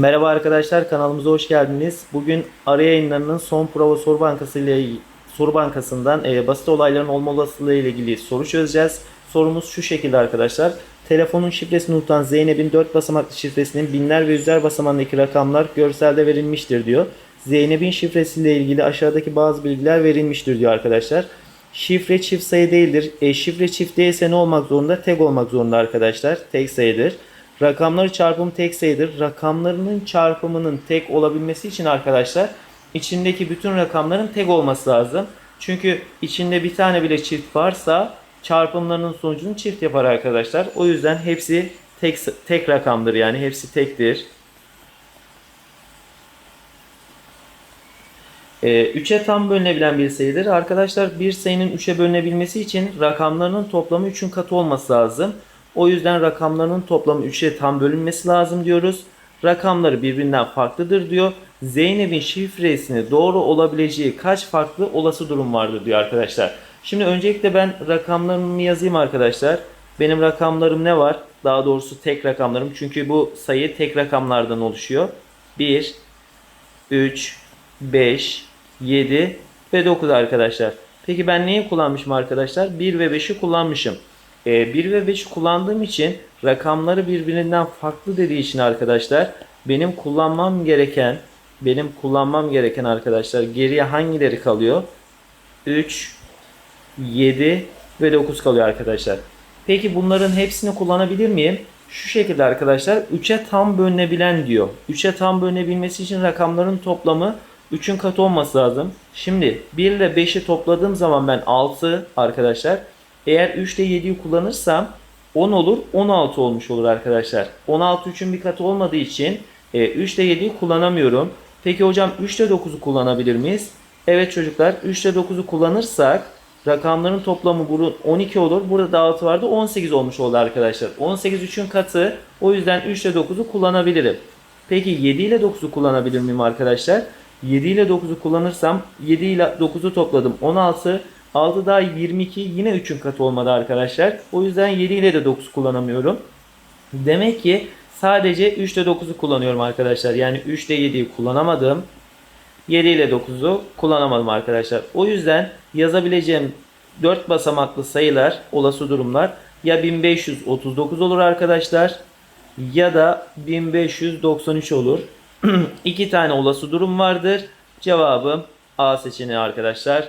Merhaba arkadaşlar kanalımıza hoş geldiniz. Bugün arı yayınlarının son prova soru bankası ile soru bankasından e, basit olayların olma olasılığı ile ilgili soru çözeceğiz. Sorumuz şu şekilde arkadaşlar. Telefonun şifresini unutan Zeynep'in 4 basamaklı şifresinin binler ve yüzler basamağındaki rakamlar görselde verilmiştir diyor. Zeynep'in şifresiyle ilgili aşağıdaki bazı bilgiler verilmiştir diyor arkadaşlar. Şifre çift sayı değildir. E, şifre çift değilse ne olmak zorunda? Tek olmak zorunda arkadaşlar. Tek sayıdır. Rakamları çarpımı tek sayıdır. Rakamlarının çarpımının tek olabilmesi için arkadaşlar içindeki bütün rakamların tek olması lazım. Çünkü içinde bir tane bile çift varsa çarpımlarının sonucunu çift yapar arkadaşlar. O yüzden hepsi tek tek rakamdır yani hepsi tektir. Ee, 3'e tam bölünebilen bir sayıdır. Arkadaşlar bir sayının 3'e bölünebilmesi için rakamlarının toplamı 3'ün katı olması lazım. O yüzden rakamlarının toplamı 3'e tam bölünmesi lazım diyoruz. Rakamları birbirinden farklıdır diyor. Zeynep'in şifresini doğru olabileceği kaç farklı olası durum vardır diyor arkadaşlar. Şimdi öncelikle ben rakamlarımı yazayım arkadaşlar. Benim rakamlarım ne var? Daha doğrusu tek rakamlarım. Çünkü bu sayı tek rakamlardan oluşuyor. 1, 3, 5, 7 ve 9 arkadaşlar. Peki ben neyi kullanmışım arkadaşlar? 1 ve 5'i kullanmışım. E, 1 ve 5'i kullandığım için rakamları birbirinden farklı dediği için arkadaşlar benim kullanmam gereken benim kullanmam gereken arkadaşlar geriye hangileri kalıyor? 3, 7 ve 9 kalıyor arkadaşlar. Peki bunların hepsini kullanabilir miyim? Şu şekilde arkadaşlar 3'e tam bölünebilen diyor. 3'e tam bölünebilmesi için rakamların toplamı 3'ün katı olması lazım. Şimdi 1 ile 5'i topladığım zaman ben 6 arkadaşlar. Eğer 3 ile 7'yi kullanırsam 10 olur 16 olmuş olur arkadaşlar. 16 3'ün bir katı olmadığı için e, 3 ile 7'yi kullanamıyorum. Peki hocam 3 ile 9'u kullanabilir miyiz? Evet çocuklar 3 ile 9'u kullanırsak rakamların toplamı bunun 12 olur. Burada da 6 vardı 18 olmuş oldu arkadaşlar. 18 3'ün katı o yüzden 3 ile 9'u kullanabilirim. Peki 7 ile 9'u kullanabilir miyim arkadaşlar? 7 ile 9'u kullanırsam 7 ile 9'u topladım 16. 6 daha 22 yine 3'ün katı olmadı arkadaşlar. O yüzden 7 ile de 9 kullanamıyorum. Demek ki sadece 3 ile 9'u kullanıyorum arkadaşlar. Yani 3 ile 7'yi kullanamadım. 7 ile 9'u kullanamadım arkadaşlar. O yüzden yazabileceğim 4 basamaklı sayılar, olası durumlar ya 1539 olur arkadaşlar ya da 1593 olur. İki tane olası durum vardır. Cevabım A seçeneği arkadaşlar.